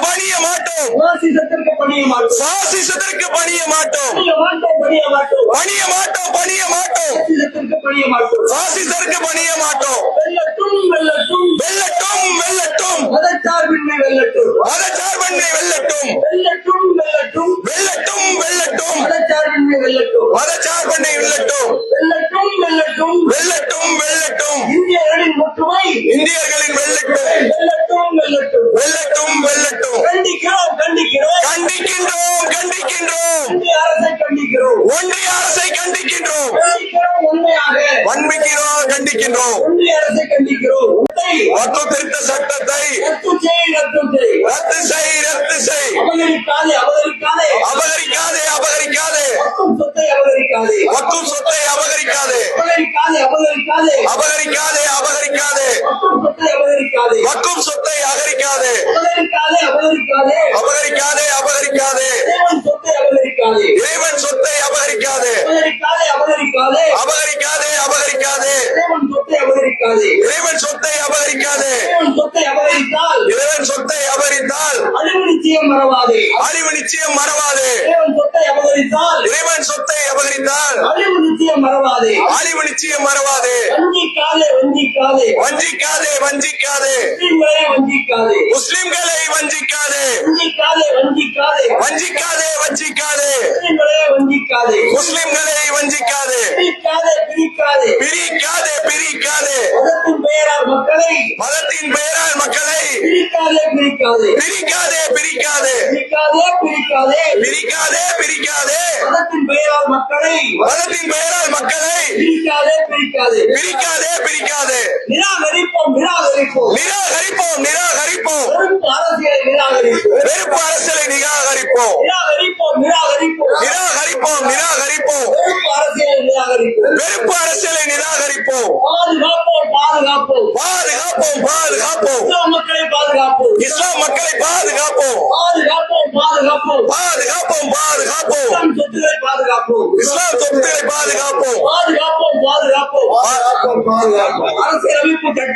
பணிய மாட்டோம். பாசிசத்திற்கு பணிய மாட்டோம். பணிய மாட்டோம். பணிய மாட்டோம் பணிய மாட்டோம். பாசிசத்திற்கு பணிய மாட்டோம். வெல்லட்டும் வெல்லட்டும். வெல்லட்டும் வெல்லட்டும். மதச்சார்பின்மை வெல்லட்டும். மதச்சார்பன்மை வெல்லட்டும். வெல்லட்டும் வெல்லட்டும். கண்டிக்கின்றோம். வன்மைக்கிறோம் கண்டிக்கின்றோம். மொத்த திருத்த சட்டத்தை ரத்து செய். ரத்து செய் அபகரிக்காதே அபகரிக்காதே. மொத்தம் சொத்தை அபகரிக்காதே. அபகரிக்காதே. அபகரிக்காதே மக்கும் சொத்தை அகரிக்காதே அபகரிக்காதே. அபகரிக்காதே இறைவன் சொத்தை அபகரிக்காதே. அபகரிக்காதே. அபகரிக்காதே அபகரிக்காதே. தேவன் சொத்தை அபகரிக்காதே. இறைவன் சொத்தை அபகரிக்காதே. தேவன் சொத்தை அபகரித்தால் இறைவன் சொத்தை அபகரித்தால் அழிவு நிச்சயம் மறவாதே. அழிவு நிச்சயம் மறவாதே. தேவன் சொத்தை அபகரித்தால் இறைவன் சொத்தை அபகரித்தால் அழிவு நிச்சயம் மறவாதே. அழிவு நிச்சயம் மறவாதே. வஞ்சிக்காதே வஞ்சிக்காதே. வஞ்சிக்காதே வஞ்சிக்காதே. முஸ்லிம்களை வஞ்சிக்காதே. முஸ்லிம்களை வஞ்சிக்காதே. வஞ்சிக்காதே வஞ்சிக்காதே. வஞ்சிக்காதே வஞ்சிக்காதே. வஞ்சிக்காதே முஸ்லிம்களை வஞ்சிக்காதே. பிரிக்காதே பிரிக்காதே. பிரிக்காதே மதத்தின் பெயரால் மக்களை. மதத்தின் பெயரால் மக்களை. பிரிக்காதே பிரிக்காதே. பிரிக்காதே பிரிக்காதே. பிரிக்காதே பிரிக்காதே. பிரிக்காதே பிரிக்காதே. மதத்தின் பெயரால் மக்களை. மதத்தின் பெயரால் மக்களை. பிரிக்காதே பிரிக்காதே. பிரிக்காதே பிரிக்காதே. நிராகரிப்போம் நிராகரிப்போம். நிராகரிப்போம் நிராகரிப்போம். வெறுப்பு அரசியலை நிராகரிப்போம். வெறுப்பு அரசியலை நிராகரிப்போம் நிராகரிப்போம் நிராகரிப்போம் நிராகரிப்போம் வெறுப்பு அரசியலை நிராகரிப்போம் வெறுப்பு அரசியலை நிராகரிப்போம். பாதுகாப்போம் பாதுகாப்போம். பாதுகாப்போம் பாதுகாப்போம். இஸ்லாம் மக்களை பாதுகாப்போம். இஸ்லாம் மக்களை பாதுகாப்போம். பாதுகாப்போம் பாதுகாப்போம். பாதுகாப்போம் பாதுகாப்போம். இஸ்லாம் சொத்துக்களை பாதுகாப்போம். இஸ்லாம் சொத்துக்களை பாதுகாப்போம். பாதுகாப்போம் பாதுகாப்போம். பாதுகாப்போம் பாதுகாப்போம். அரசியல் அமைப்பு சட்ட